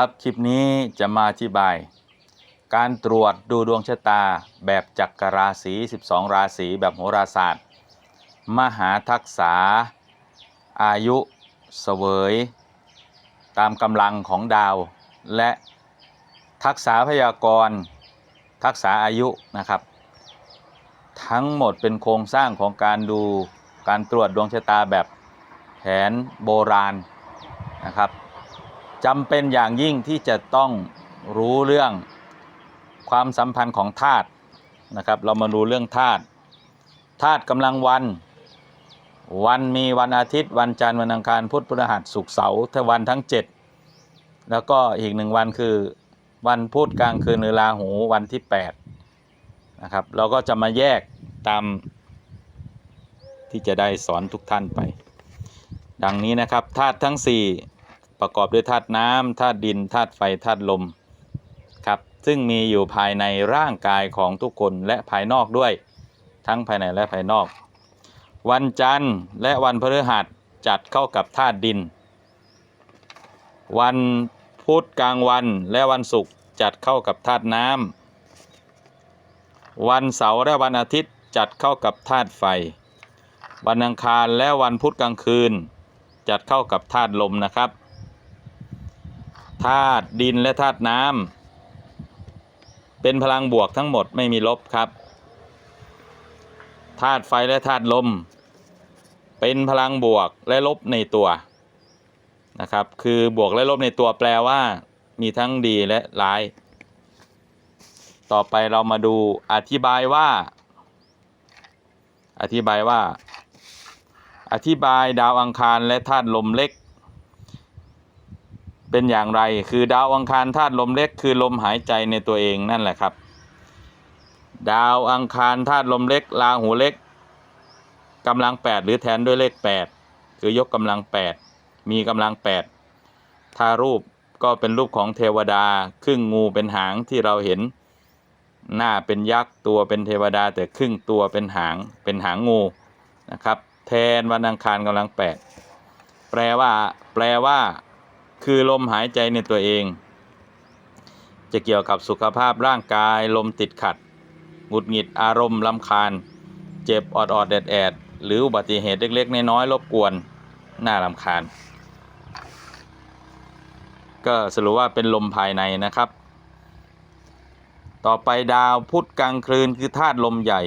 ครับคลิปนี้จะมาอธิบาย การตรวจดูดวงชะตาแบบจักรราศี 12 ราศีแบบโหราศาสตร์ มหาทักษา อายุเสวย ตามกำลังของดาว และทักษะพยากรณ์ทักษะอายุนะครับ ทั้งหมดเป็นโครงสร้างของการดูการตรวจดวงชะตาแบบแผนโบราณนะครับ จำเป็นอย่างยิ่งที่จะต้องรู้เรื่องความสัมพันธ์ของธาตุนะครับ เรามาดูเรื่องธาตุธาตุกำลังวัน วันมีวันอาทิตย์ วันจันทร์วันอังคารพุธพฤหัสศุกร์เสาร์ทั้งวันทั้ง 7 แล้วก็อีกหนึ่งวันคือวันพุธกลางคืนหรือราหูวันที่8นะครับเราก็จะมาแยกตามที่จะได้สอนทุกท่านไป ดังนี้นะครับธาตุทั้ง 4 ประกอบด้วยธาตุน้ำธาตุดินธาตุไฟธาตุลมครับซึ่งมีอยู่ภายในร่างกายของทุกคนและภายนอกด้วย ทั้งภายในและภายนอก วันจันทร์และวันพฤหัสจัดเข้ากับธาตุดิน วันพุธกลางวันและวันศุกร์จัดเข้ากับธาตุน้ำวันเสาร์และวันอาทิตย์จัดเข้ากับธาตุไฟ วันอังคารและวันพุธกลางคืน จัดเข้ากับธาตุลมนะครับ ธาตุดินและธาตุน้ำเป็นพลังบวกทั้งหมดไม่มีลบครับธาตุไฟและธาตุลม เป็นพลังบวกและลบในตัวนะครับ คือบวกและลบในตัวแปลว่า มีทั้งดีและร้าย ต่อไปเรามาดูอธิบายว่า อธิบายว่า อธิบายดาวอังคารและธาตุลมเล็ก เป็นอย่างไร คือดาวอังคารธาตุลมเล็กคือลมหายใจในตัวเองนั่นแหละครับ ดาวอังคารธาตุลมเล็กราหูเล็กกำลัง 8 หรือแทนด้วยเลข 8 คือยกกำลัง 8 มีกำลัง 8 ถ้ารูปก็เป็นรูปของเทวดา ครึ่งงูเป็นหางที่เราเห็น หน้าเป็นยักษ์ตัวเป็นเทวดา แต่ครึ่งตัวเป็นหางเป็นหางงูนะครับ แทนวันอังคารกำลัง 8 แปลว่า แปลว่า คือลมหายใจในตัวเอง จะเกี่ยวกับสุขภาพร่างกาย ลมติดขัดหงุดหงิดอารมณ์ลำคาญ เจ็บออดอดแดดแอดหรืออุบัติเหตุเล็กๆ น้อยๆรบกวนน่ารำคาญ ก็สรุปว่าเป็นลมภายในนะครับ ต่อไปดาวพุธกลางคืนคือธาตุลมใหญ่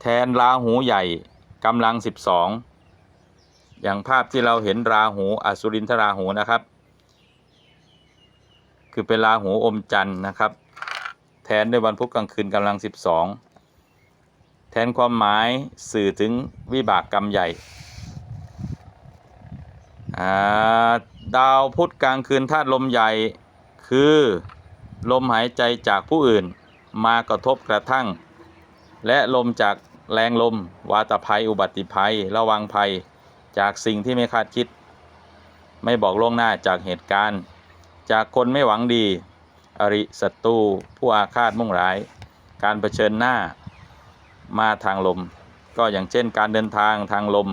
แทนราหูใหญ่กำลัง 12 อย่างภาพที่เราเห็นราหูอสุรินทราหูนะครับ คือเป็นราหูอมจันทร์นะครับ แทนด้วยวันพุธกลางคืนกำลัง 12 แทนความหมายสื่อถึงวิบากกรรมใหญ่ดาวพุธกลางคืนธาตุลมใหญ่คือลมหายใจจากผู้อื่นมากระทบกระทั่ง และลมจากแรงลม วาตภัย อุบัติภัย ระวังภัย จากสิ่งที่ไม่คาดคิด ไม่บอกล่วงหน้าจากเหตุการณ์ จากคนไม่หวังดี อริศัตรูผู้อาฆาตมุ่งร้าย การเผชิญหน้ามาทางลม ก็อย่างเช่นการเดินทางทางลม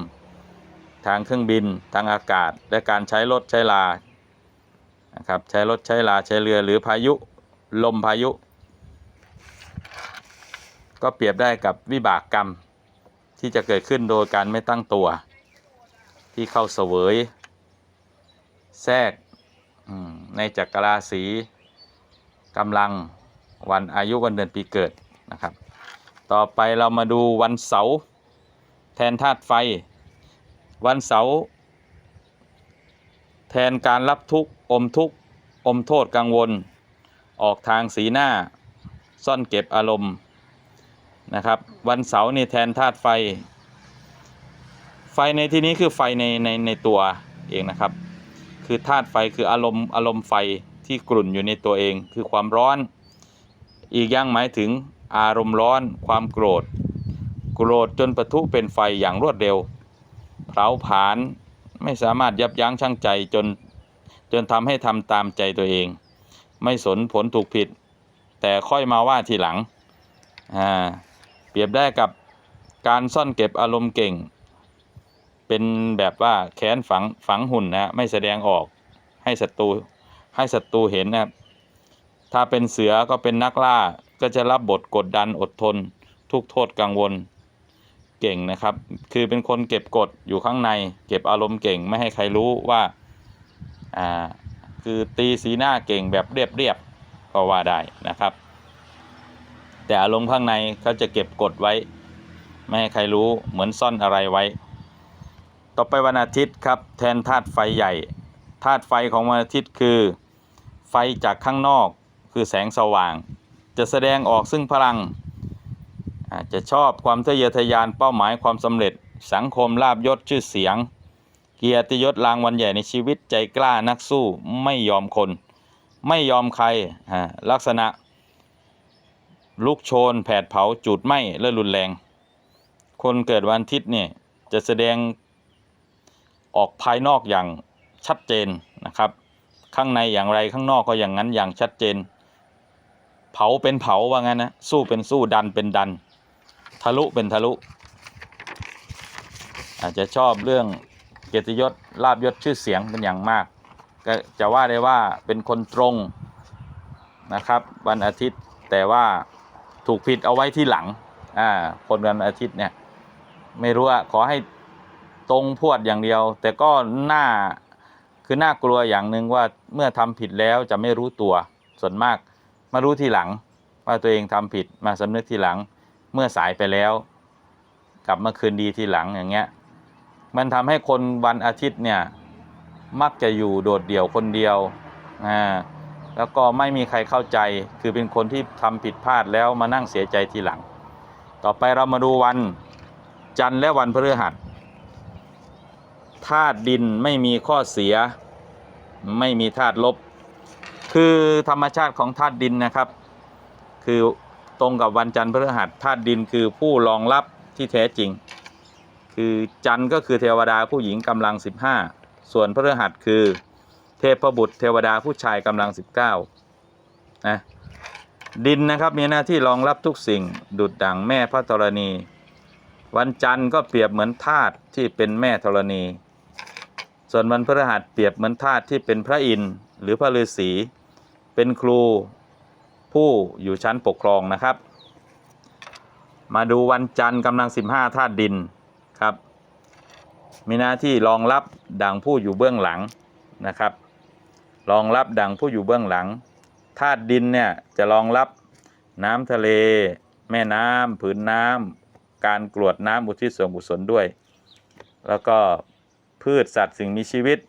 ทางเครื่องบิน ทางอากาศ และการใช้รถใช้ลานะครับใช้รถใช้ลาใช้เรือหรือพายุลมพายุ ก็เปรียบได้กับวิบากกรรมที่จะเกิดขึ้นโดยการไม่ตั้งตัว ที่เข้าเสวย แทรกในจักรราศีกำลังวันอายุวันเดือนปีเกิดนะครับ ต่อไปเรามาดูวันเสาร์แทนธาตุไฟ วันเสาร์แทนการรับทุกข์อมทุกข์อมโทษกังวล ออกทางสีหน้า ซ่อนเก็บอารมณ์นะครับ วันเสาร์นี่แทนธาตุไฟ ไฟในที่นี้คือไฟในในในตัวเองนะครับ คือธาตุไฟคืออารมณ์อารมณ์ไฟที่กลุ่นอยู่ในตัวเอง คือความร้อน อีกอย่างหมายถึงอารมณ์ร้อน ความโกรธ โกรธจนปะทุเป็นไฟอย่างรวดเร็วเผาผลาญไม่สามารถยับยั้งชั่งใจจนจนทำให้ทำตามใจตัวเอง ไม่สนผลถูกผิด แต่ค่อยมาว่าทีหลังอ่าเปรียบได้กับการซ่อนเก็บอารมณ์เก่ง เป็นแบบว่าแค้นฝังฝังหุ่นนะไม่แสดงออกให้ศัตรูให้ศัตรูเห็นนะครับถ้าเป็นเสือก็เป็นนักล่าก็จะรับบทกดดันอดทน ทุกโทษกังวลเก่งนะครับ คือเป็นคนเก็บกดอยู่ข้างใน เก็บอารมณ์เก่งไม่ให้ใครรู้ว่าอ่าคือตีสีหน้าเก่งแบบเรียบๆก็ว่าได้นะครับ แต่อารมณ์ข้างในเขาจะเก็บกดไว้ ไม่ให้ใครรู้เหมือนซ่อนอะไรไว้ ต่อไปวันอาทิตย์ครับแทนธาตุไฟใหญ่ธาตุไฟของวันอาทิตย์คือ ไฟจากข้างนอกคือแสงสว่าง จะแสดงออกซึ่งพลังอาจจะชอบความทะเยอทะยานเป้าหมายความสำเร็จ สังคมลาบยศชื่อเสียง เกียรติยศรางวัลใหญ่ในชีวิตใจกล้านักสู้ไม่ยอมคน ไม่ยอมใครลักษณะ ลุกโชน แผดเผาจุดไหม้และรุนแรง คนเกิดวันอาทิตย์เนี่ยจะแสดง ออกภายนอกอย่างชัดเจนนะครับ ข้างในอย่างไรข้างนอกก็อย่างนั้นอย่างชัดเจน เผาเป็นเผาว่างั้นนะสู้เป็นสู้ดันเป็นดัน ทะลุเป็นทะลุ อาจจะชอบเรื่องเกียรติยศลาบยศชื่อเสียงเป็นอย่างมาก ก็จะว่าได้ว่าเป็นคนตรงนะครับวันอาทิตย์แต่ว่าถูกผิดเอาไว้ที่หลังอ่าคนวันอาทิตย์เนี่ยไม่รู้อะขอให้ ตรงพวดอย่างเดียว แต่ก็น่าคือน่ากลัวอย่างหนึ่งว่าเมื่อทำผิดแล้วจะไม่รู้ตัวส่วนมากมารู้ทีหลัง ว่าตัวเองทำผิดมาสำนึกทีหลัง เมื่อสายไปแล้ว กลับมาคืนดีทีหลังอย่างเงี้ยมันทำให้คนวันอาทิตย์เนี่ยมักจะอยู่โดดเดี่ยวคนเดียวอ่าแล้วก็ไม่มีใครเข้าใจคือเป็นคนที่ทำผิดพลาดแล้วมานั่งเสียใจทีหลัง ต่อไปเรามาดูวันจันทร์และวันพฤหัส ธาตุดินไม่มีข้อเสีย ไม่มีธาตุลบ คือธรรมชาติของธาตุดินนะครับ คือตรงกับวันจันทร์พฤหัสธาตุดินคือผู้รองรับที่แท้จริง คือจันทร์ก็คือเทวดาผู้หญิงกำลัง 15 ส่วนพฤหัสคือเทพบุตรเทวดาผู้ชายกำลัง 19นะดินนะครับมีหน้าที่รองรับทุกสิ่งดุดดังแม่พระธรณี วันจันทร์ก็เปรียบเหมือนธาตุที่เป็นแม่ธรณี ส่วนวันพฤหัสเปรียบเหมือนธาตุที่เป็นพระอินทร์หรือพระฤาษี เป็นครูผู้อยู่ชั้นปกครองนะครับ มาดูวันจันทร์กำลัง 15ธาตุดินครับ มีหน้าที่รองรับดังผู้อยู่เบื้องหลังนะครับรองรับดังผู้อยู่เบื้องหลังธาตุดินเนี่ยจะรองรับน้ำทะเล แม่น้ำผืนน้ำการกรวดน้ำอุทิศส่วนกุศลด้วย แล้วก็ พืชสัตว์สิ่งมีชีวิต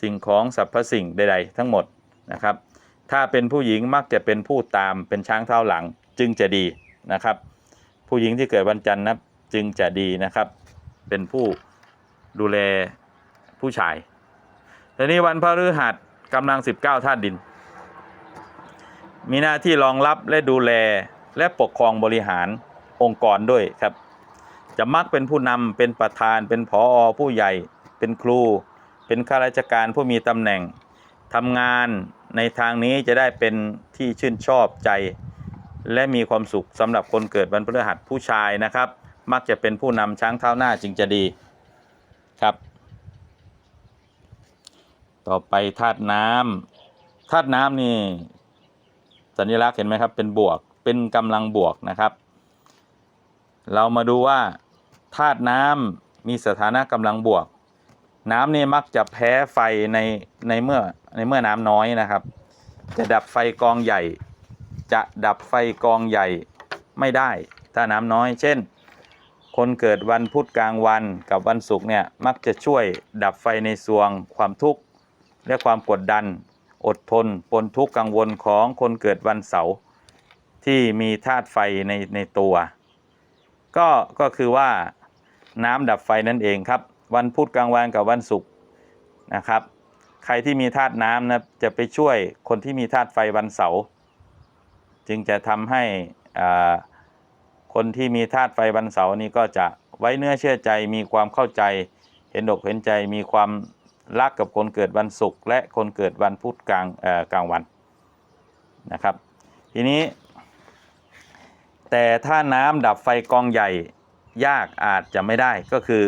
สิ่งของสรรพสิ่งใด ๆ ทั้งหมดนะครับ ถ้าเป็นผู้หญิงมักจะเป็นผู้ตามเป็นช้างเท้าหลังจึงจะดีนะครับ ผู้หญิงที่เกิดวันจันทร์นะจึงจะดีนะครับ เป็นผู้ดูแลผู้ชายทีนี้วันพฤหัสกำลัง 19ธาตุดิน มีหน้าที่รองรับและดูแลและปกครองบริหารองค์กรด้วยครับ จะมักเป็นผู้นำเป็นประธานเป็นผออผู้ใหญ่ เป็นครู เป็นข้าราชการผู้มีตำแหน่งทำงานในทางนี้จะได้เป็นที่ชื่นชอบใจ และมีความสุขสำหรับคนเกิดวันพฤหัสผู้ชายนะครับ มักจะเป็นผู้นำช้างเท้าหน้าจึงจะดีครับ ต่อไปธาตุน้ำธาตุน้ำนี่สัญลักษณ์เห็นไหมครับ เป็นบวกเป็นกำลังบวกนะครับ เรามาดูว่าธาตุน้ำมีสถานะกำลังบวก น้ำนี่มักจะแพ้ไฟในในเมื่อในเมื่อน้ำน้อยนะครับ จะดับไฟกองใหญ่ จะดับไฟกองใหญ่ไม่ได้ ถ้าน้ำน้อย เช่น คนเกิดวันพุธกลางวันกับวันศุกร์เนี่ยมักจะช่วยดับไฟในสวง ความทุกข์และความกดดัน อดทนปนทุกข์กังวลของคนเกิดวันเสาร์ที่มีธาตุไฟในในตัว ก็ก็คือว่าน้ำดับไฟนั่นเองครับ วันพุธกลางวันกับวันศุกร์นะครับ ใครที่มีธาตุน้ำนะจะไปช่วยคนที่มีธาตุไฟวันเสาร์จึงจะทำให้คนที่มีธาตุไฟวันเสาร์นี้ก็จะไว้เนื้อเชื่อใจมีความเข้าใจเห็นอกเห็นใจมีความรักกับคนเกิดวันศุกร์และคนเกิดวันพุธกลางกลางวันนะครับ ทีนี้ แต่ถ้าน้ำดับไฟกองใหญ่ยากอาจจะไม่ได้ก็คือ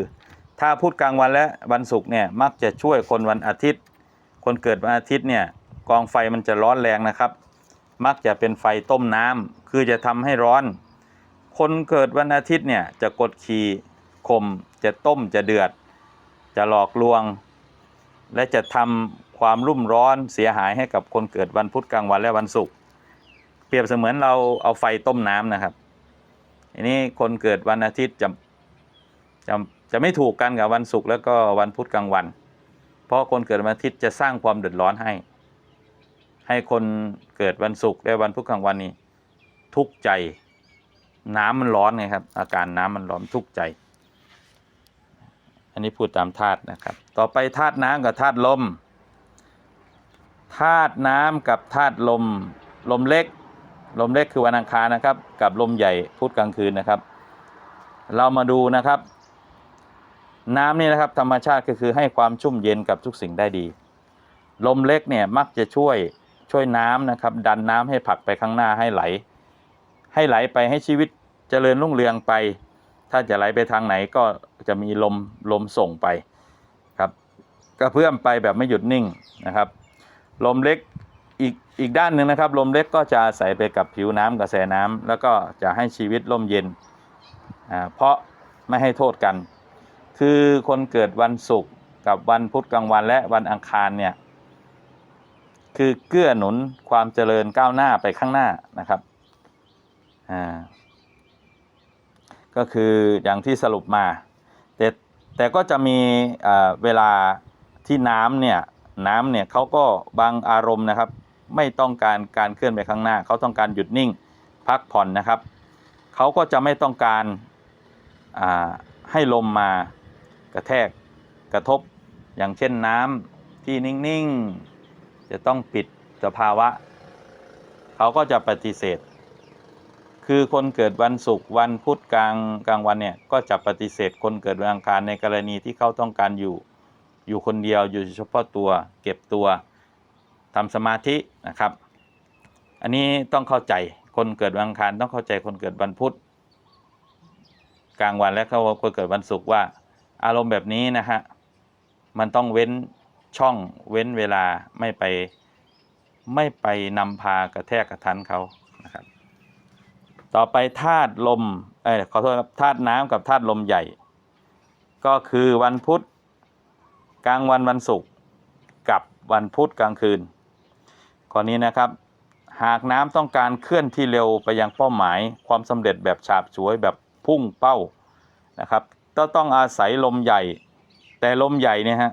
ถ้าพุธกลางวันและวันศุกร์เนี่ยมักจะช่วยคนวันอาทิตย์ คนเกิดวันอาทิตย์เนี่ยกองไฟมันจะร้อนแรงนะครับ มักจะเป็นไฟต้มน้ำคือจะทำให้ร้อน คนเกิดวันอาทิตย์เนี่ยจะกดขี่ข่มจะต้มจะเดือด จะหลอกลวง และจะทำความรุ่มร้อนเสียหายให้กับคนเกิดวันพุธกลางวันและวันศุกร์เปรียบเสมือนเราเอาไฟต้มน้ำนะครับอันนี้คนเกิดวันอาทิตย์จะจะ จะไม่ถูกกันกับวันศุกร์แล้วก็วันพุธกลางวัน เพราะคนเกิดวันอาทิตย์จะสร้างความเดือดร้อนให้ ให้คนเกิดวันศุกร์และวันพุธกลางวันนี้ ทุกข์ใจ น้ำมันร้อนไงครับ อาการน้ำมันร้อนทุกข์ใจ อันนี้พูดตามธาตุนะครับ ต่อไปธาตุน้ำกับธาตุลมธาตุน้ำกับธาตุลม ลมเล็ก ลมเล็กคือวันอังคารนะครับ กับลมใหญ่พุธกลางคืนนะครับ เรามาดูนะครับ น้ำนี่นะครับธรรมชาติก็คือให้ความชุ่มเย็นกับทุกสิ่งได้ดี ลมเล็กเนี่ยมักจะช่วยช่วยน้ำนะครับ ดันน้ำให้ผักไปข้างหน้าให้ไหล ให้ไหลไปให้ชีวิตเจริญรุ่งเรืองไป ถ้าจะไหลไปทางไหนก็จะมีลมลมส่งไปครับกระเพื่อมไปแบบไม่หยุดนิ่งนะครับ ลมเล็กอีกอีกด้านหนึ่งนะครับ ลมเล็กก็จะอาศัยไปกับผิวน้ำกระแสน้ำแล้วก็จะให้ชีวิตร่มเย็นอ่าเพราะไม่ให้โทษกัน คือคนเกิดวันศุกร์กับวันพุธกลางวันและวันอังคารเนี่ยคือเกื้อหนุนความเจริญก้าวหน้าไปข้างหน้านะครับอ่าก็คืออย่างที่สรุปมา แต่แต่ก็จะมีอ่าเวลาที่น้ำเนี่ยน้ำเนี่ยเขาก็บางอารมณ์นะครับ ไม่ต้องการการเคลื่อนไปข้างหน้า เขาต้องการหยุดนิ่งพักผ่อนนะครับ เขาก็จะไม่ต้องการอ่าให้ลมมา กระแทกกระทบอย่างเช่นน้ำที่นิ่ง ๆ จะต้องปิดสภาวะ เขาก็จะปฏิเสธ คือคนเกิดวันศุกร์วันพุธกลางกลางวันเนี่ยก็จะปฏิเสธคนเกิดวันอังคารในกรณีที่เขาต้องการอยู่ อยู่คนเดียวอยู่เฉพาะตัวเก็บตัวทำสมาธินะครับ อันนี้ต้องเข้าใจคนเกิดวันอังคารต้องเข้าใจคนเกิดวันพุธกลางวันและเขาคนเกิดวันศุกร์ว่า อารมณ์แบบนี้นะฮะมันต้องเว้นช่องเว้นเวลาไม่ไปไม่ไปนำพากระแทกกระทันเขานะครับ ต่อไปธาตุลมเอ้ยขอโทษครับธาตุน้ำกับธาตุลมใหญ่ ก็คือวันพุธกลางวันวันศุกร์กับวันพุธกลางคืนข้อนี้นะครับ หากน้ำต้องการเคลื่อนที่เร็วไปยังเป้าหมาย ความสำเร็จแบบฉาบฉวยแบบพุ่งเป้านะครับ ก็ต้องอาศัยลมใหญ่ แต่ลมใหญ่เนี่ยฮะ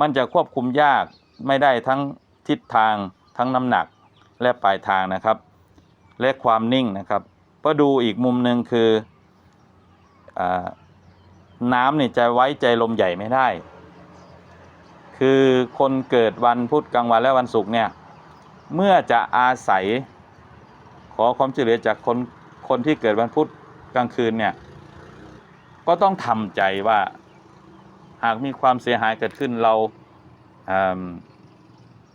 มันจะควบคุมยากไม่ได้ทั้งทิศทางทั้งน้ำหนักและปลายทางนะครับ และความนิ่งนะครับก็ดูอีกมุมหนึ่งคืออน้ำเนี่ยจะไว้ใจลมใหญ่ไม่ได้ คือคนเกิดวันพุธกลางวันและวันศุกร์เนี่ยเมื่อจะอาศัยขอความช่วยเหลือจากคนคนที่เกิดวันพุธกลางคืนเนี่ย ก็ต้องทำใจว่าหากมีความเสียหายเกิดขึ้นเรา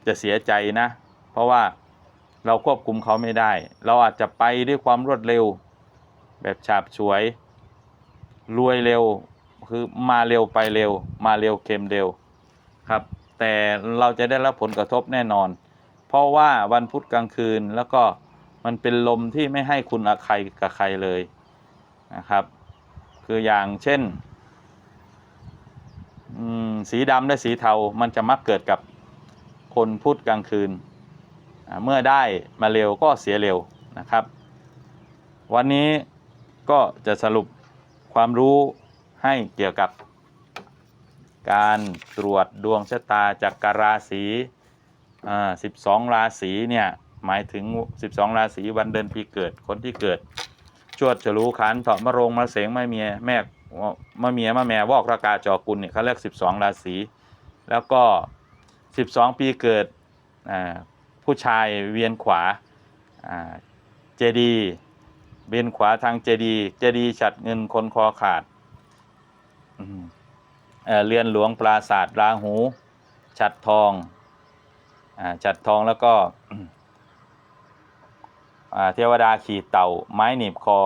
จะเสียใจนะ เพราะว่าเราควบคุมเขาไม่ได้ เราอาจจะไปด้วยความรวดเร็ว แบบฉาบฉวย รวยเร็วคือมาเร็วไปเร็ว มาเร็วเค็มเร็วครับ แต่เราจะได้รับผลกระทบแน่นอน เพราะว่าวันพุธกลางคืนแล้วก็มันเป็นลมที่ไม่ให้คุณอาใครกับใครเลยนะครับ คืออย่างเช่นสีดำและสีเทามันจะมักเกิดกับคนพุธกลางคืน เมื่อได้มาเร็วก็เสียเร็วนะครับ วันนี้ก็จะสรุปความรู้ให้เกี่ยวกับ การตรวจดวงชะตาจากกราศี12 ราศีเนี่ยหมายถึง 12 ราศีวันเดือนปีเกิดคนที่เกิด ชวดฉลูขันเถาะมะโรงมะเสงมะเมียแม่มะเมียมะแม่วอกระกาจอกุลเนี่ยเขาเรียก12ราศีแล้วก็12ปีเกิดผู้ชายเวียนขวาเจดีเวียนขวาทางเจดีเจดีฉัดเงินคนคอขาดเรือนหลวงปราศาสตร์ราหู ฉัดทองอฉัดทองแล้วก็ เทวดาขี่เต่า ไม้หนีบคอ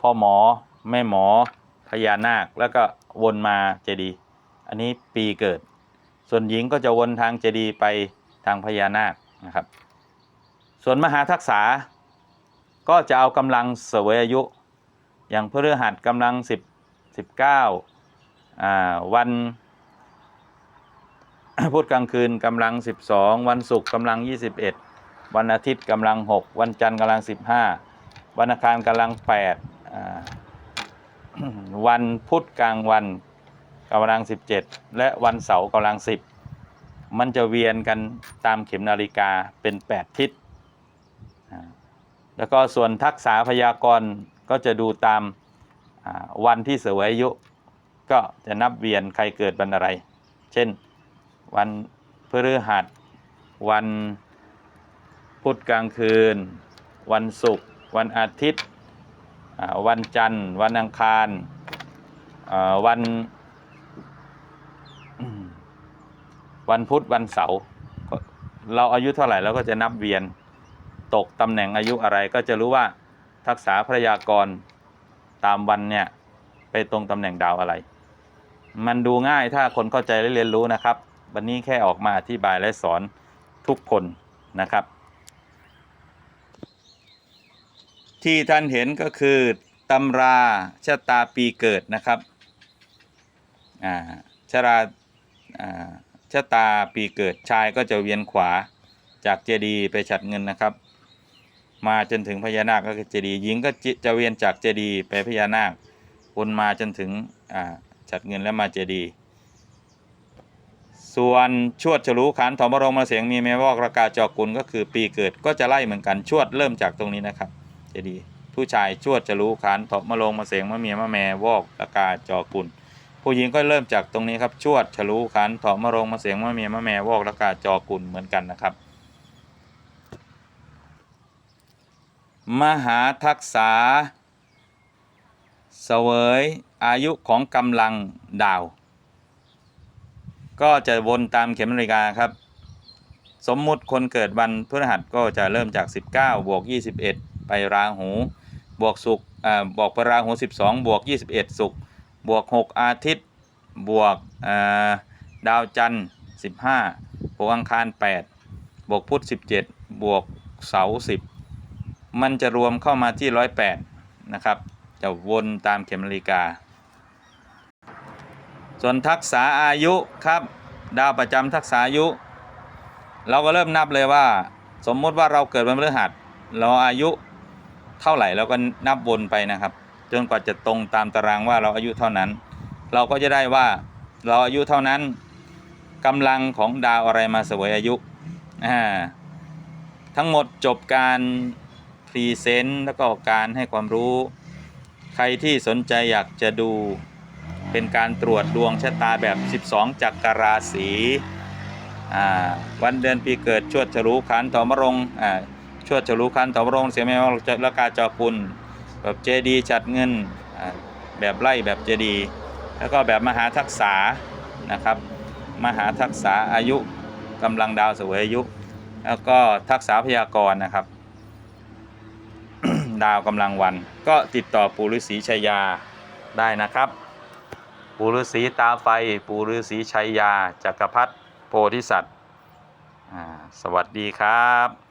พ่อหมอ แม่หมอ พญานาค แล้วก็วนมาเจดีย์อันนี้ปีเกิด ส่วนหญิงก็จะวนทางเจดีย์ไปทางพญานาคนะครับ ส่วนมหาทักษาก็จะเอากำลังเสวยอายุ อย่างพฤหัสกำลัง 10 19อ่าวันพุธกลางคืนกำลัง 12 วันศุกร์กำลัง 21 วันอาทิตย์กำลัง 6 วันจันทร์กำลัง 15 วันอังคารกำลัง8วันพุธกลางวันกำลัง 17 และวันเสาร์กำลัง 10 มันจะเวียนกันตามเข็มนาฬิกาเป็น 8 ทิศ แล้วก็ส่วนทักษะพยากรณ์ก็จะดูตามวันที่เสวยอายุ ก็จะนับเวียนใครเกิดวันอะไร เช่นวันพฤหัสวัน พุธกลางคืน วันศุกร์วันอาทิตย์วันจันทร์ วันอังคารวันวันพุธวันเสาร์เราอายุเท่าไหร่เราก็จะนับเวียนตกตำแหน่งอายุอะไรก็จะรู้ว่าทักษะพยากรณ์ตามวันเนี่ยไปตรงตำแหน่งดาวอะไร มันดูง่ายถ้าคนเข้าใจและเรียนรู้นะครับ วันนี้แค่ออกมาอธิบายและสอนทุกคนนะครับ ที่ท่านเห็นก็คือตำราชะตาปีเกิดนะครับอ่าชราอ่าชะตาปีเกิดชายก็จะเวียนขวาจากเจดีย์ไปฉัดเงินนะครับ มาจนถึงพญานาคก็คือเจดีย์หญิงก็จะเวียนจากเจดีย์ไปพญานาควนมาจนถึงฉัดเงินแล้วมาเจดีย์ส่วนชวดฉลูขันถอมบรงมาเสียงมีแม้วอกระกาจอกุลก็คือปีเกิดก็จะไล่เหมือนกันชวดเริ่มจากตรงนี้นะครับ ดี ผู้ชายชวดฉลูขันธ์ถอมะลงมาเสงมะเมียมะแม่วอกระกาจอกุลผู้หญิงก็เริ่มจากตรงนี้ครับชวดฉลูขันธ์ถอมะรงมาเสงมะเมียมะแม่วอกระกาจอกุลเหมือนกันนะครับ มหาทักษาเสวยอายุของกำลังดาว ก็จะวนตามเข็มนาฬิกาครับ สมมุติคนเกิดวันพฤหัสก็จะเริ่มจาก 19 บวก 21 ไปราหูบวกศุกอ่าบวกไปราหู 12 บวก 21ศุกบวก 6 อาทิตย์ บวกอ่าดาวจันทร์ 15 บวกอังคาร 8 บวกพุธ 17 บวกเสาร์10 มันจะรวมเข้ามาที่ 108 นะครับ จะวนตามเข็มนาฬิกา ส่วนทักษะอายุครับ ดาวประจำทักษะอายุ เราก็เริ่มนับเลยว่า สมมุติว่าเราเกิดวันพฤหัสเราอายุ เท่าไหร่เราก็นับวนไปนะครับ จนกว่าจะตรงตามตารางว่าเราอายุเท่านั้น เราก็จะได้ว่าเราอายุเท่านั้นกำลังของดาวอะไรมาเสวยอายุทั้งหมดจบการพรีเซนต์แล้วก็การให้ความรู้ ใครที่สนใจอยากจะดูเป็นการตรวจดวงชะตาแบบ 12 จักรราศีวันเดือนปีเกิดชวดฉลูขันธ์ถอมรงอ่า ชวดฉลูขันธ์ถอมรงเสียแม่ว่าละกาจอกุลแบบเจดีจัดเงินแบบไล่แบบเจดีแล้วก็แบบมหาทักษานะครับ มหาทักษาอายุกำลังดาวเสวยอายุ แล้วก็ทักษะพยากรณ์นะครับ ดาวกำลังวัน ก็ติดต่อปู่ฤาษีชัยยาได้นะครับ ปู่ฤาษีตาไฟ ปู่ฤาษีชัยยาจักรพรรดิโพธิสัตว์สวัสดีครับ